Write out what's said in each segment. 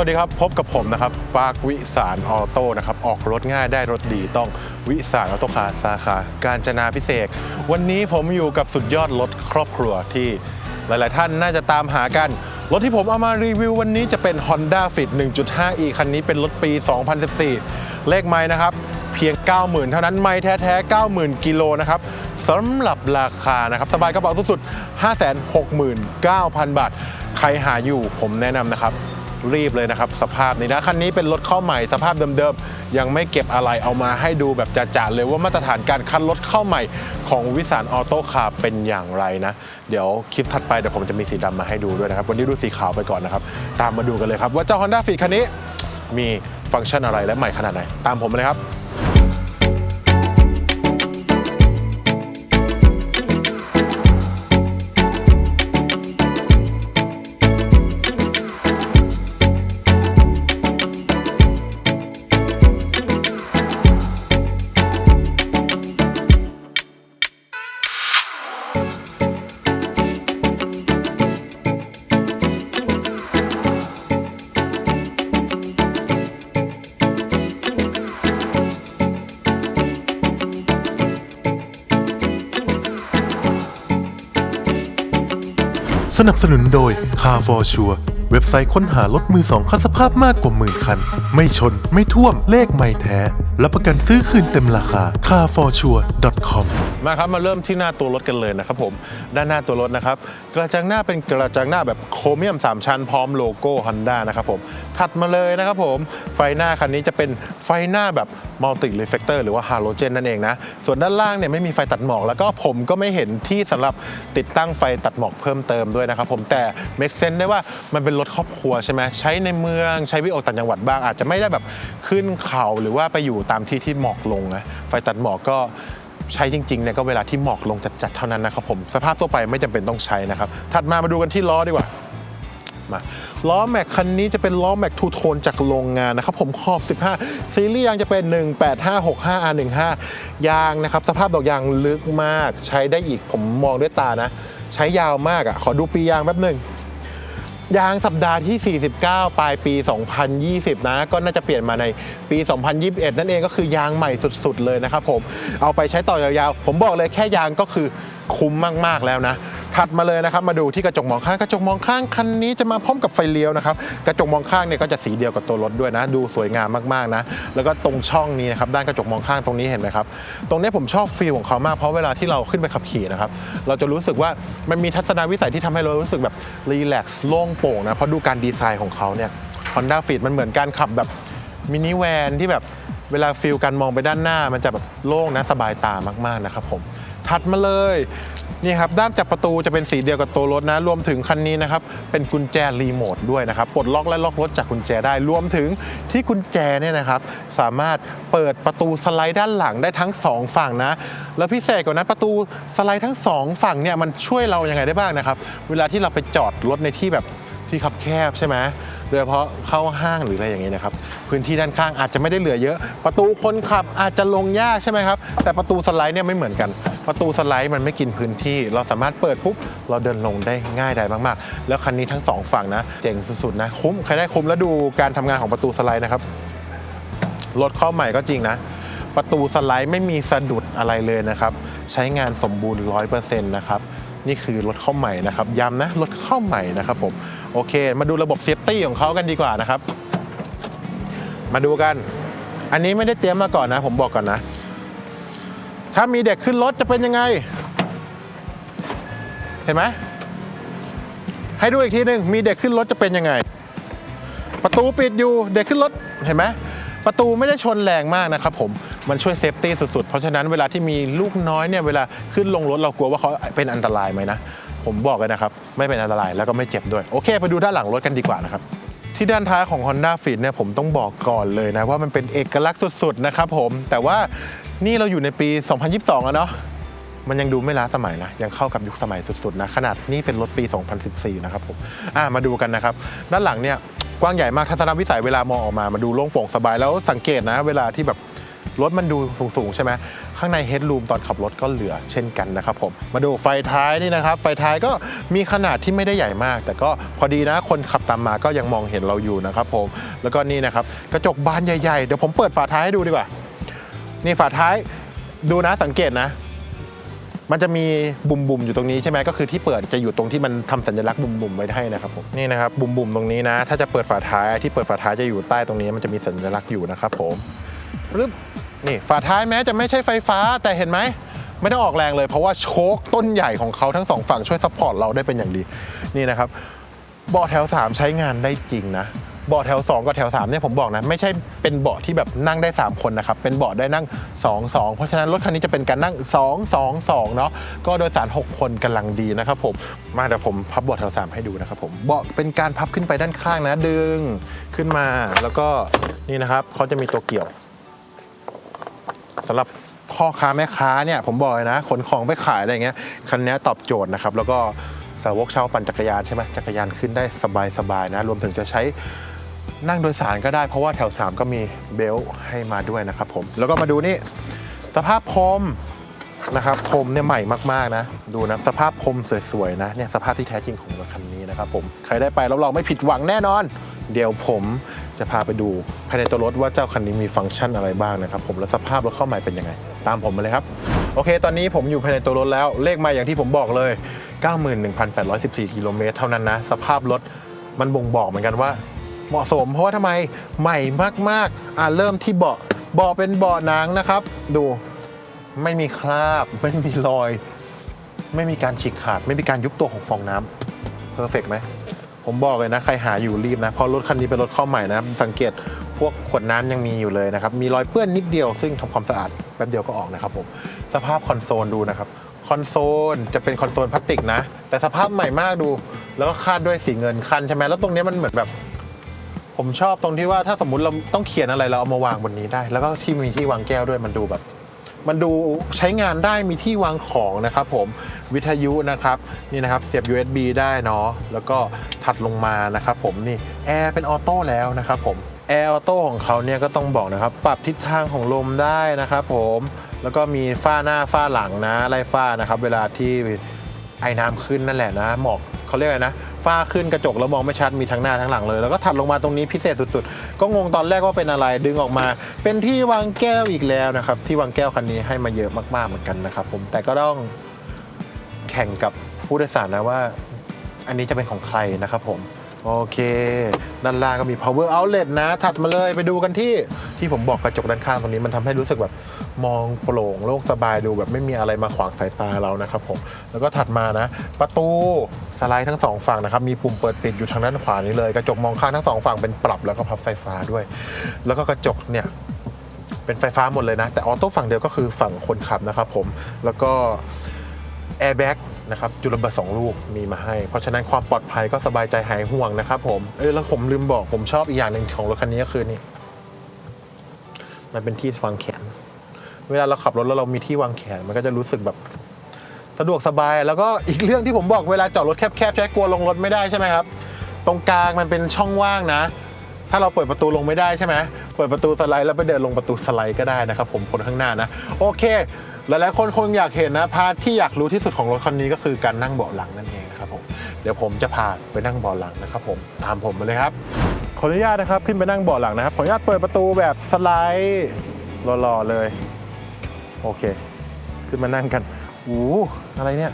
วัสดีครับ พบกับผมนะครับปาร์ควิสารออโต้นะครับ ออกรถง่ายได้รถดีต้องวิสารออโต้คาสาขา การจนาพิเศษ วันนี้ผมอยู่กับสุดยอดรถครอบครัวที่หลาย ๆ ท่านน่าจะตามหากัน รถที่ผมเอามารีวิววันนี้จะเป็น Honda Fit 1.5e คันนี้เป็นรถปี 2014 เลขไม้นะครับ เพียง 90,000 เท่านั้นไม่แท้ ๆ 90,000 กิโลนะครับสำหรับราคานะครับ สบายกระเป๋าสุดๆ 569,000 บาท ใครหาอยู่ผมแนะนำนะครับ รีบเลยนะครับสภาพนี้นะคันนี้เป็นรถเข้าใหม่สภาพเดิมๆยังไม่เก็บอะไรเอามาให้ดูแบบจ่าๆเลยว่ามาตรฐานการคันรถเข้าใหม่ของวิสานออโต้คาร์เป็นอย่างไรนะเดี๋ยวคลิปถัดไปเดี๋ยวผมจะมีสีดำมาให้ดูด้วยนะครับวันนี้ดูสีขาวไปก่อนนะครับตามมาดูกันเลยครับว่าเจ้า Honda Fit คันนี้มีฟังก์ชันอะไรและใหม่ขนาดไหนตามผมเลยครับ สนับสนุนโดย Car for Sure เว็บไซต์ค้นหารถมือสองคันสภาพมากกว่าหมื่นคัน ไม่ชนไม่ท่วมเลขไม่แท้ รับประกันซื้อคืนเต็มราคา carforsure.com มาครับมาเริ่มที่หน้าตัวรถกันเลยนะครับผมด้านหน้าตัวรถนะครับกระจังหน้าเป็นกระจังหน้าแบบโครเมียม 3 ชั้นพร้อมโลโก้ Honda นะครับผมถัดมาเลยนะครับผมไฟหน้าคันนี้จะเป็นไฟหน้าแบบมัลติเรฟเฟกเตอร์หรือว่าฮาโลเจนนั่นเองนะส่วนด้านล่างเนี่ยไม่มีไฟตัดหมอกแล้วก็ผมก็ไม่เห็นที่สำหรับติดตั้งไฟตัดหมอกเพิ่มเติมด้วยนะครับผมแต่เมคเซนได้ว่ามันเป็นรถครอบครัวใช่ไหมใช้ในเมืองใช้วิโออกต่างจังหวัดบ้างอาจจะไม่ได้แบบขึ้นเขาหรือว่าไปอยู่ตามที่ที่หมอกลงนะไฟตัดหมอกก็ใช้จริงๆเนี่ยก็เวลาที่หมอกลงจัดๆเท่านั้นนะครับผมสภาพทั่วไปไม่จำเป็นต้องใช้นะครับ ถัดมามาดูกันที่ล้อดีกว่ามาล้อแม็กคันนี้จะเป็นล้อแม็กทูโทนจากโรงงานนะครับผมขอบ 15 ซีรีส์ยางจะเป็น 18565 R15 ยางนะครับสภาพดอกยางลึกมาก ใช้ได้อีกผมมองด้วยตานะ ใช้ยาวมากอะ่ะขอดูปียางแป๊บหนึ่ง ยางสัปดาห์ที่ 49 ปลายปี 2020 นะ ก็น่าจะเปลี่ยนมาในปี 2021 นั่นเองก็คือยางใหม่สุดๆ เลยนะครับผม เอาไปใช้ต่อยาวๆ ผมบอกเลยแค่ยางก็คือคุ้มมากๆแล้วนะ ถัดมาเลยนะครับมาดูที่กระจกมองข้างกระจกมองข้างคันนี้จะมาพร้อมกับไฟเลี้ยวนะครับกระจกมองข้างเนี่ยก็จะสีเดียวกับตัวรถด้วยนะ ดูสวยงามมากๆนะแล้วก็ตรงช่องนี้นะครับด้านกระจกมองข้างตรงนี้เห็นไหมครับตรงนี้ผมชอบฟีลของเขามากเพราะเวลาที่เราขึ้นไปขับขี่นะครับเราจะรู้สึกว่ามันมีทัศนวิสัยที่ทำให้เรารู้สึกแบบรีแลกซ์โล่งโปร่งนะเพราะดูการดีไซน์ของเขาเนี่ย Honda Fit มันเหมือนการขับแบบมินิแวนที่แบบเวลาฟีลการมองไปด้านหน้ามันจะแบบโล่งนะสบายตามากๆนะครับผม ถัดมาเลยนี่ครับด้านจับประตูจะเป็นสีเดียวกับตัวรถนะ รวมถึงคันนี้นะครับเป็นกุญแจรีโมทด้วยนะครับปลดล็อกและล็อกรถจากกุญแจได้รวมถึงที่กุญแจเนี่ยนะครับสามารถเปิดประตูสไลด์ด้านหลังได้ทั้งสองฝั่งนะ แล้วพิเศษกว่านั้นประตูสไลด์ทั้งสองฝั่งเนี่ยมันช่วยเรายัางไงได้บ้างนะครับเวลาที่เราไปจอดรถในที่แบบที่คับแคบใช่ไหม โดยเฉพาะเข้าห้างหรืออะไรอย่างเงี้ยนะครับ พื้นที่ด้านข้างอาจจะไม่ได้เหลือเยอะ ประตูคนขับอาจจะลงยากใช่ไหมครับ แต่ประตูสไลด์เนี่ยไม่เหมือนกัน ประตูสไลด์มันไม่กินพื้นที่ เราสามารถเปิดปุ๊บเราเดินลงได้ง่ายได้มากๆ แล้วคันนี้ทั้งสองฝั่งนะเจ๋งสุดๆนะคุ้มใครได้คุ้มแล้วดูการทำงานของประตูสไลด์นะครับรถเข้าใหม่ก็จริงนะ ประตูสไลด์ไม่มีสะดุดอะไรเลยนะครับ ใช้งานสมบูรณ์ 100%นะครับ นี่คือรถเข้าใหม่นะครับย้ำนะรถเข้าใหม่นะครับผมโอเค มาดูระบบเซฟตี้ของเขากันดีกว่านะครับ มาดูกัน อันนี้ไม่ได้เตรียมมาก่อนนะ ผมบอกก่อนนะ ถ้ามีเด็กขึ้นรถจะเป็นยังไง เห็นไหมให้ดูอีกทีหนึ่งมีเด็กขึ้นรถจะเป็นยังไง ประตูปิดอยู่เด็กขึ้นรถเห็นไหมประตูไม่ได้ชนแรงมากนะครับผม มันช่วยเซฟตี้สุดๆ เพราะฉะนั้นเวลาที่มีลูกน้อยเนี่ยเวลาขึ้นลงรถเรากลัวว่าเขาเป็นอันตรายไหมนะ ผมบอกเลยนะครับ ไม่เป็นอันตรายแล้วก็ไม่เจ็บด้วย โอเค ไปดูด้านหลังรถกันดีกว่านะครับที่ด้านท้ายของ Honda Fit เนี่ยผมต้องบอกก่อนเลยนะว่ามันเป็นเอกลักษณ์สุดๆนะครับผมแต่ว่านี่เราอยู่ในปี 2022อะเนาะมันยังดูไม่ล้าสมัยนะ ยังเข้ากับยุคสมัยสุดๆนะ ขนาดนี่เป็นรถปี 2014 นะครับผมอะมาดูกันนะครับ ด้านหลังเนี่ยกว้างใหญ่มากทัศนวิสัยเวลามองออกมามาดูโล่งโปร่งสบายแล้วสังเกตนะ เวลาที่แบบ รถมันดูสูงๆใช่ไหมข้างในเฮดรูมตอนขับรถก็เหลือเช่นกันนะครับผมมาดูไฟท้ายนี่นะครับ ไฟท้ายก็มีขนาดที่ไม่ได้ใหญ่มาก แต่ก็พอดีนะคนขับตามมาก็ยังมองเห็นเราอยู่นะครับผมแล้วก็นี่นะครับกระจกบานใหญ่ๆ เดี๋ยวผมเปิดฝาท้ายให้ดูดีกว่า นี่ฝาท้ายดูนะสังเกตนะมันจะมีบุมบุมๆอยู่ตรงนี้ใช่ไหมก็คือที่เปิดจะอยู่ตรงที่มันทำสัญลักษณ์บุมบุมๆไว้ให้นะครับผมนี่นะครับบุมบุมๆตรงนี้นะ ถ้าจะเปิดฝาท้ายที่เปิดฝาท้ายจะอยู่ใต้ตรงนี้มันจะมีสัญลักษณ์อยู่นะครับผมรึบ นี่ฝาท้ายแม้จะไม่ใช่ไฟฟ้าแต่เห็นไหม ไม่ต้องออกแรงเลยเพราะว่าโชคต้นใหญ่ของเขาทั้งสองฝั่งช่วยซัพพอร์ตเราได้เป็นอย่างดี นี่นะครับเบาะแถว 3 ใช้งานได้จริงนะเบาะแถว 2กับแถว3เนี่ยผมบอกนะไม่ใช่เป็นเบาะที่แบบนั่งได้ 3 คนนะครับเป็นเบาะได้นั่ง 2 2 เพราะฉะนั้นรถคันนี้จะเป็นการนั่ง 2 2 2เนาะก็โดยสาร 6 คนกำลังดีนะครับผมมาเดี๋ยวผมพับเบาะแถว 3 ให้ดูนะครับผมเบาะเป็นการพับขึ้นไปด้านข้างนะดึงขึ้นมาแล้วก็นี่นะครับเขาจะมีตัวเกี่ยว สำหรับพ่อค้าแม่ค้าเนี่ยผมบอกเลยนะขนของไปขายอะไรเงี้ยคันนี้ตอบโจทย์นะครับ แล้วก็สาวกชาวปั่นจักรยานใช่ไหมจักรยานขึ้นได้สบายๆนะ รวมถึงจะใช้นั่งโดยสารก็ได้เพราะว่าแถว 3 ก็มีเบลต์ให้มาด้วยนะครับผม แล้วก็มาดูนี่สภาพพรมนะครับพรมเนี่ยใหม่มากๆนะ ดูนะสภาพพรมสวยๆนะเนี่ยสภาพที่แท้จริงของรถคันนี้นะครับผมใครได้ไปรับรองไม่ผิดหวังแน่นอน เดี๋ยวผมจะพาไปดูภายในตัวรถว่าเจ้าคันนี้มีฟังก์ชันอะไรบ้างนะครับผมและสภาพรถเข้าใหม่เป็นยังไง ตามผมมาเลยครับ โอเค ตอนนี้ผมอยู่ภายในตัวรถแล้วเลขมาอย่างที่ผมบอกเลย 91,814กิโลเมตรเท่านั้นนะ สภาพรถมันบ่งบอกเหมือนกันว่าเหมาะสม เพราะว่าทำไมใหม่มากๆอ่าเริ่มที่เบาะเบาะเป็นเบาะหนังนะครับ ดูไม่มีคราบ ไม่มีรอย ไม่มีการฉีกขาด ไม่มีการยุบตัวของฟองน้ำเพอร์เฟกไหม ผมบอกเลยนะใครหาอยู่รีบนะเพราะรถคันนี้เป็นรถเข้าใหม่นะสังเกตพวกขวดน้ำยังมีอยู่เลยนะครับมีรอยเปื้อนนิดเดียวซึ่งทำความสะอาดแป๊บเดียวก็ออกนะครับผมสภาพคอนโซลดูนะครับคอนโซลจะเป็นคอนโซลพลาสติกนะ แต่สภาพใหม่มากดู แล้วก็คาดด้วยสีเงินคันใช่ไหมแล้วตรงนี้มันเหมือนแบบ ผมชอบตรงที่ว่าถ้าสมมุติเราต้องเขียนอะไรเราเอามาวางบนนี้ได้ แล้วก็ที่มีที่วางแก้วด้วยมันดูแบบ มันดูใช้งานได้มีที่วางของนะครับผมวิทยุนะครับนี่นะครับเสียบ USB ได้เนาะแล้วก็ถัดลงมานะครับผมนี่แอร์เป็นออโต้แล้วนะครับผมแอร์ออโต้ของเขาเนี่ยก็ต้องบอกนะครับ ปรับทิศทางของลมได้นะครับผมแล้วก็มีฝ้าหน้าฝ้าหลังนะไล่ฝ้านะครับ เวลาที่ไอ้น้ำขึ้นนั่นแหละนะหมอกเขาเรียกอะไรนะ ฝ้าขึ้นกระจกแล้วมองไม่ชัดมีทั้งหน้าทั้งหลังเลย แล้วก็ถัดลงมาตรงนี้พิเศษสุดๆ ก็งงตอนแรกว่าเป็นอะไรดึงออกมา เป็นที่วางแก้วอีกแล้วนะครับ ที่วางแก้วคันนี้ให้มาเยอะมากๆเหมือนกันนะครับผมแต่ก็ต้องแข่งกับผู้โดยสารนะว่า อันนี้จะเป็นของใครนะครับผม โอเค ด้านล่างก็มี power outlet นะ ถัดมาเลยไปดูกันที่ที่ผมบอกกระจกด้านข้างตรงนี้มันทำให้รู้สึกแบบมองโปร่งโล่งสบายดูแบบไม่มีอะไรมาขวางสายตาเรานะครับผม แล้วก็ถัดมานะ ประตูสไลด์ทั้งสองฝั่งนะครับ มีปุ่มเปิดปิดอยู่ทางด้านขวานี้เลย กระจกมองข้างทั้งสองฝั่งเป็นปรับแล้วก็พับไฟฟ้าด้วย แล้วก็กระจกเนี่ยเป็นไฟฟ้าหมดเลยนะ แต่ออโต้ฝั่งเดียวก็คือฝั่งคนขับนะครับผม แล้วก็ แอร์แบ็กนะครับจุลระเบิดสองลูกมีมาให้ เพราะฉะนั้นความปลอดภัยก็สบายใจหายห่วงนะครับผมเออแล้วผมลืมบอกผมชอบอีกอย่างหนึ่งของรถคันนี้ก็คือนี่มันเป็นที่วางแขน เวลาเราขับรถแล้วเรามีที่วางแขนมันก็จะรู้สึกแบบสะดวกสบาย แล้วก็อีกเรื่องที่ผมบอกเวลาจอดรถแคบๆใช้กลัวลงรถไม่ได้ใช่ไหมครับ ตรงกลางมันเป็นช่องว่างนะ ถ้าเราเปิดประตูลงไม่ได้ใช่ไหมเปิดประตูสไลด์แล้วไปเดินลงประตูสไลด์ก็ได้นะครับผมคนข้างหน้านะ โอเค หลายๆคนคงอยากเห็นนะพาร์ทที่อยากรู้ที่สุดของรถคันนี้ก็คือการนั่งเบาะหลังนั่นเองนะครับผมเดี๋ยวผมจะพาไปนั่งเบาะหลังนะครับผมตามผมมาเลยครับขออนุญาตนะครับขึ้นไปนั่งเบาะหลังนะครับขออนุญาตเปิดประตูแบบสไลด์หล่อๆเลย โอเค ขึ้นมานั่งกันอู้อะไรเนี่ย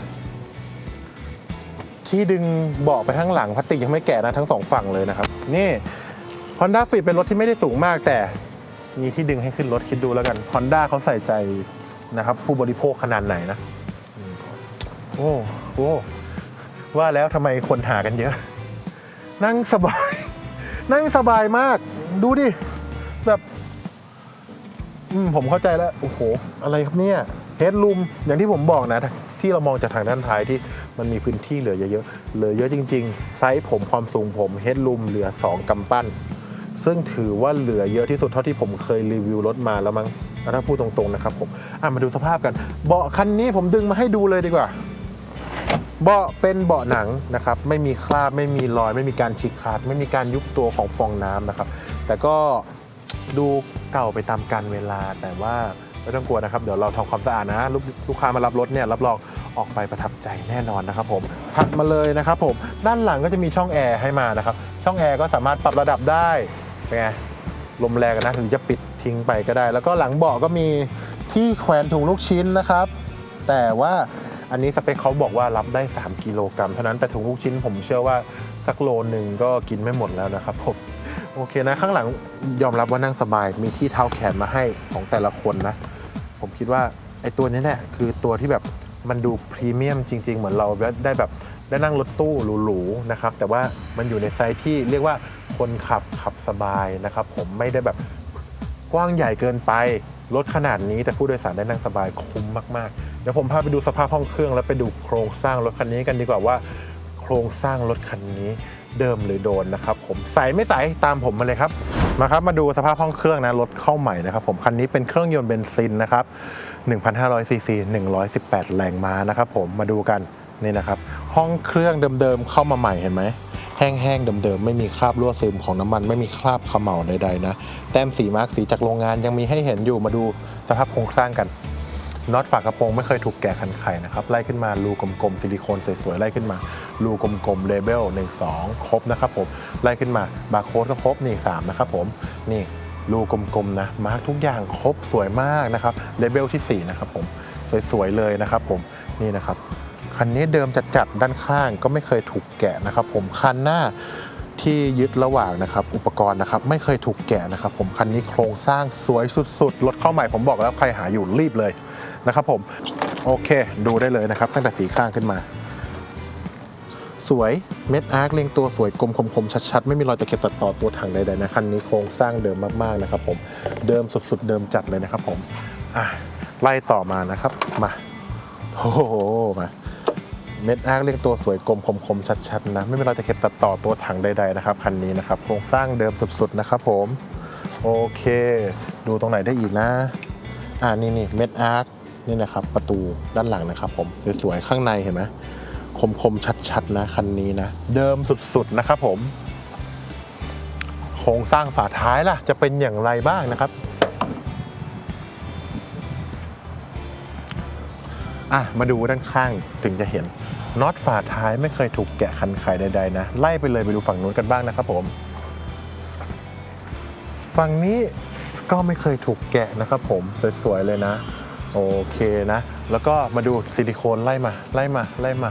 ที่ดึงเบาะไปข้างหลังพลาสติกยังไม่แกะนะทั้งสองฝั่งเลยนะครับ นี่ Honda Fit เป็นรถที่ไม่ได้สูงมากแต่มีที่ดึงให้ขึ้นรถคิดดูแล้วกัน Honda เขาใส่ใจ นะครับ ผู้บริโภคขนาดไหนนะอืมโอ้โหว่าแล้วทำไมคนหากันเยอะ นั่งสบาย นั่งสบายมาก ดูดิ แบบอืมผมเข้าใจแล้ว โอ้โห อะไรครับเนี่ยเฮดรูมอย่างที่ผมบอกนะ ที่เรามองจากทางด้านท้ายที่มันมีพื้นที่เหลือเยอะๆ เหลือเยอะจริง ๆ ไซส์ผมความสูงผมเฮดรูมเหลือ 2กำปั้น ซึ่งถือว่าเหลือเยอะที่สุดเท่าที่ผมเคยรีวิวรถมาแล้วมั้ง ถ้าพูดตรงๆนะครับผมอะมาดูสภาพกัน เบาะคันนี้ผมดึงมาให้ดูเลยดีกว่า เบาะเป็นเบาะหนังนะครับ ไม่มีคราบไม่มีรอย ไม่มีการฉีกขาด ไม่มีการยุบตัวของฟองน้ำนะครับ แต่ก็ดูเก่าไปตามกาลเวลาแต่ว่าไม่ต้องกลัวนะครับ เดี๋ยวเราทำความสะอาดนะลูกลูกค้ามารับรถเนี่ยรับรองออกไปประทับใจแน่นอนนะครับผมถัดมาเลยนะครับผมด้านหลังก็จะมีช่องแอร์ให้มานะครับ ช่องแอร์ก็สามารถปรับระดับได้เป็นไงลมแรงนะหรือจะปิด ทิ้งไปก็ได้ แล้วก็หลังเบาะก็มีที่แขวนถุงลูกชิ้นนะครับ แต่ว่าอันนี้สเปคเขาบอกว่ารับได้ 3 กิโลกรัมเท่านั้นแต่ถุงลูกชิ้นผมเชื่อว่าสักโลหนึ่งก็กินไม่หมดแล้วนะครับผมโอเคนะ ข้างหลังยอมรับว่านั่งสบาย มีที่เท้าแขนมาให้ของแต่ละคนนะ ผมคิดว่าไอ้ตัวนี้แหละคือตัวที่แบบมันดูพรีเมียมจริง ๆ เหมือนเราได้แบบได้นั่งรถตู้หรูๆนะครับแต่ว่ามันอยู่ในไซส์ที่เรียกว่าคนขับขับสบายนะครับผมไม่ได้แบบ กว้างใหญ่เกินไป รถขนาดนี้แต่ผู้โดยสารได้นั่งสบายคุ้มมากๆ เดี๋ยวผมพาไปดูสภาพห้องเครื่อง แล้วไปดูโครงสร้างรถคันนี้กันดีกว่าว่า โครงสร้างรถคันนี้เดิมหรือโดนนะครับผมใส่ไม่ใส่ตามผมมาเลยครับมาครับมาดูสภาพห้องเครื่องนะรถเข้าใหม่นะครับผมคันนี้เป็นเครื่องยนต์เบนซินนะครับ1,500ซีซี118 แรงม้านะครับผมมาดูกันนี่นะครับห้องเครื่องเดิมๆเข้ามาใหม่เห็นไหม แห้งๆเดิมๆไม่มีคราบรั่วซึมของน้ำมัน ไม่มีคราบเขม่าใดๆนะแต้มสีมาร์กสีจากโรงงานยังมีให้เห็นอยู่มาดูสภาพโครงสร้างกันน็อตฝากระโปรงไม่เคยถูกแกะคันไขนะครับไล่ขึ้นมารูกลมๆซิลิโคนสวยๆไล่ขึ้นมารูกลมๆเลเบล1 2 ครบนะครับผมไล่ขึ้นมาบาร์โค้ดก็ครบนี่3นะครับผมนี่รูกลมๆนะมาร์กทุกอย่างครบสวยมากนะครับเลเบลที่4นะครับผมสวยๆเลยนะครับผมนี่นะครับ คันนี้เดิมจัดๆด้านข้างก็ไม่เคยถูกแกะนะครับ ผมคันหน้าที่ยึดระหว่างนะครับอุปกรณ์นะครับไม่เคยถูกแกะนะครับ ผมคันนี้โครงสร้างสวยสุดๆรถเข้าใหม่ผมบอกแล้วใครหาอยู่รีบเลยนะครับ ผมโอเค ดูได้เลยนะครับ ตั้งแต่สีข้างขึ้นมา สวยเม็ดอาร์คเรียงตัวสวยกลมคมๆชัดๆ ไม่มีรอยตะเข็บตัดต่อตัวถังใดๆนะคันนี้โครงสร้างเดิมมากๆนะครับ ผมเดิมสุดๆ เดิมจัดเลยนะครับ ผมอะไล่ต่อมานะครับมาโอ้โหมา เม็ดอาร์คเรียงตัวสวยกลมคมๆชัดๆนะ ไม่มีรอยตะเข็บตัดต่อตัวถังใดๆนะครับคันนี้นะครับโครงสร้างเดิมสุดๆนะครับผมโอเค ดูตรงไหนได้อีกนะ อ่านี่นี่เม็ดอาร์คนี่นะครับ ประตูด้านหลังนะครับ ผมสวยๆข้างในเห็นไหมคมๆชัดๆนะคันนี้นะ เดิมสุดๆนะครับผม โครงสร้างฝาท้ายล่ะ จะเป็นอย่างไรบ้างนะครับ อะ มาดูด้านข้างถึงจะเห็นน็อตฝาท้ายไม่เคยถูกแกะคันไขใดๆนะ ไล่ไปเลยไปดูฝั่งนู้นกันบ้างนะครับผม ฝั่งนี้ก็ไม่เคยถูกแกะนะครับผมสวยๆเลยนะ โอเคนะ แล้วก็มาดูซิลิโคนไล่มาไล่มาไล่มา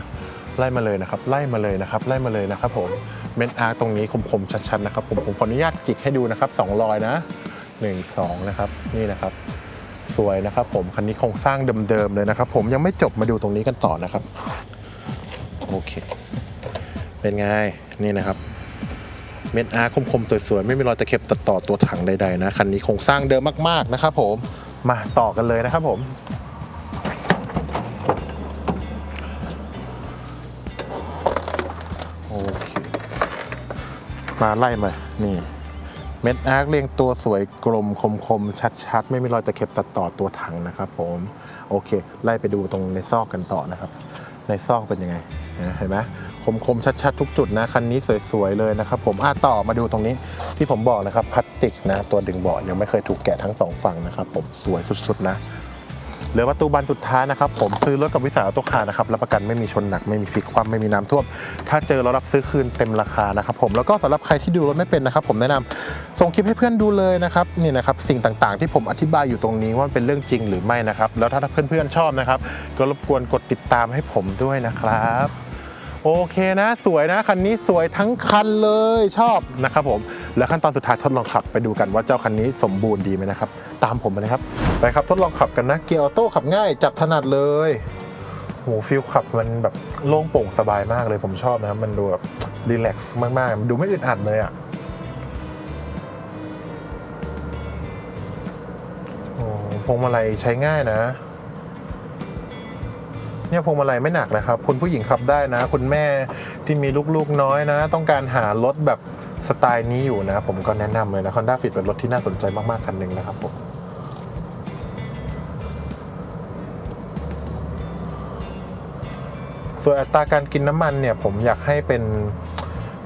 ไล่มาเลยนะครับ ไล่มาเลยนะครับ ไล่มาเลยนะครับผมเม็ดอาร์ตรงนี้คมๆชัดๆนะครับผมผมขออนุญาตจิกให้ดูนะครับสองรอยนะหนึ่งสองนะครับนี่นะครับ สวยนะครับผมคันนี้โครงสร้างเดิมๆเลยนะครับ ผมยังไม่จบมาดูตรงนี้กันต่อนะครับโอเค เป็นไงนี่นะครับเม็ดอาร์คมๆสวยๆไม่มีรอยตะเข็บตัดต่อตัวถังใดๆนะคันนี้โครงสร้างเดิมมากๆนะครับ ผมมาต่อกันเลยนะครับผมโอเคมาไล่มานี่ ม็ดอาร์คเรียงตัวสวยกลมคมๆ ชัดๆ ไม่มีรอยตะเข็บตัดต่อตัวถังนะครับผมโอเค ไล่ไปดูตรงในซอกกันต่อนะครับ ในซอกเป็นยังไงเห็นไหมคมๆ ชัดๆ ทุกจุดนะ คันนี้สวยๆ เลยนะครับผมอะต่อมาดูตรงนี้ที่ผมบอกนะครับพลาสติกนะ ตัวดึงเบาะยังไม่เคยถูกแกะทั้งสองฝั่งนะครับผมสวยสุดๆนะ เหลือประตูบานสุดท้ายนะครับ ผมซื้อรถกับวิสาหตัวคานะครับรับประกันไม่มีชนหนักไม่มีพลิกคว่ำไม่มีน้ำท่วม ถ้าเจอเรารับซื้อคืนเต็มราคานะครับผมแล้วก็สำหรับใครที่ดูรถไม่เป็นนะครับ ผมแนะนำส่งคลิปให้เพื่อนดูเลยนะครับนี่นะครับสิ่งต่างๆ ที่ผมอธิบายอยู่ตรงนี้ว่าเป็นเรื่องจริงหรือไม่นะครับแล้วถ้าเพื่อนๆชอบนะครับ ก็รบกวนกดติดตามให้ผมด้วยนะครับ โอเคนะ สวยนะ คันนี้สวยทั้งคันเลยชอบนะครับผม แล้วขั้นตอนสุดท้ายทดลองขับไปดูกันว่าเจ้าคันนี้สมบูรณ์ดีไหมนะครับ ตามผมมาเลยครับ ไปครับทดลองขับกันนะ เกียร์ออโต้ขับง่ายจับถนัดเลยโหฟิลขับมันแบบโล่งโปร่งสบายมากเลยผมชอบนะครับ มันดูแบบรีแลกซ์มากๆมันดูไม่อึดอัดเลยอะโอ้พวงมาลัยใช้ง่ายนะ เนี่ยพวงมาลัยไม่หนักนะครับ คุณผู้หญิงขับได้นะ คุณแม่ที่มีลูกๆน้อยนะ ต้องการหารถแบบสไตล์นี้อยู่นะ ผมก็แนะนำเลยนะ Honda Fit เป็นรถที่น่าสนใจมากๆคันหนึ่งนะครับผมส่วนอัตราการกินน้ำมันเนี่ยผมอยากให้เป็น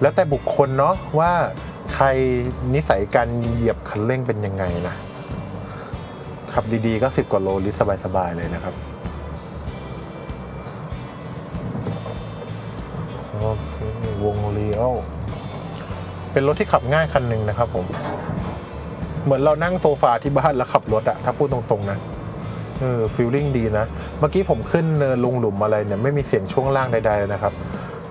แล้วแต่บุคคลเนาะว่าใครรนิสัยการเหยียบคันเร่งเป็นยังไงนะขับดีๆก็ 10 กว่าโลลิตรสบายๆเลยนะครับ เลี้ยวเป็นรถที่ขับง่ายคันหนึ่งนะครับผม เหมือนเรานั่งโซฟาที่บ้านแล้วขับรถอะถ้าพูดตรงๆนะเออฟีลลิ่งดีนะ เมื่อกี้ผมขึ้นเนินลงหลุมอะไรเนี่ยไม่มีเสียงช่วงล่างใดๆนะครับ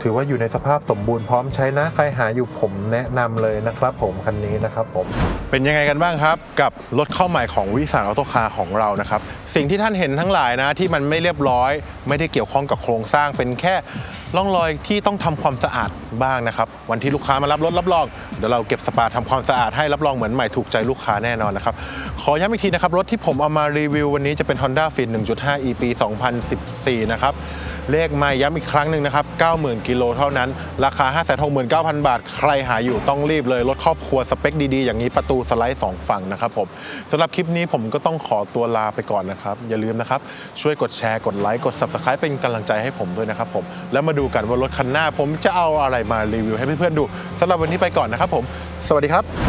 ถือว่าอยู่ในสภาพสมบูรณ์พร้อมใช้นะ ใครหาอยู่ผมแนะนำเลยนะครับผมคันนี้นะครับผม เป็นยังไงกันบ้างครับ กับรถเข้าใหม่ของวิสานออโตคาร์ของเรานะครับ สิ่งที่ท่านเห็นทั้งหลายนะที่มันไม่เรียบร้อย ไม่ได้เกี่ยวข้องกับโครงสร้างเป็นแค่ ร่องรอยที่ต้องทำความสะอาดบ้างนะครับ วันที่ลูกค้ามารับรถรับรองเดี๋ยวเราเก็บสปาทำความสะอาดให้รับรองเหมือนใหม่ถูกใจลูกค้าแน่นอนนะครับ ขอย้ำอีกทีนะครับ รถที่ผมเอามารีวิววันนี้จะเป็น Honda Fit 1.5 e ปี 2014 นะครับ เลขมาย้ำอีกครั้งหนึ่งนะครับ 90,000 กิโลเท่านั้น ราคา 569,000 บาท ใครหาอยู่ต้องรีบเลย รถครอบครัวสเปคดีๆ อย่างนี้ประตูสไลด์ 2 ฝั่งนะครับผมสำหรับคลิปนี้ผมก็ต้องขอตัวลาไปก่อนนะครับ อย่าลืมนะครับ ช่วยกดแชร์กดไลค์กด Subscribe เป็นกำลังใจให้ผมด้วยนะครับผมแล้วมาดูกันว่ารถคันหน้าผมจะเอาอะไรมารีวิวให้เพื่อนๆดูสำหรับวันนี้ไปก่อนนะครับผม สวัสดีครับ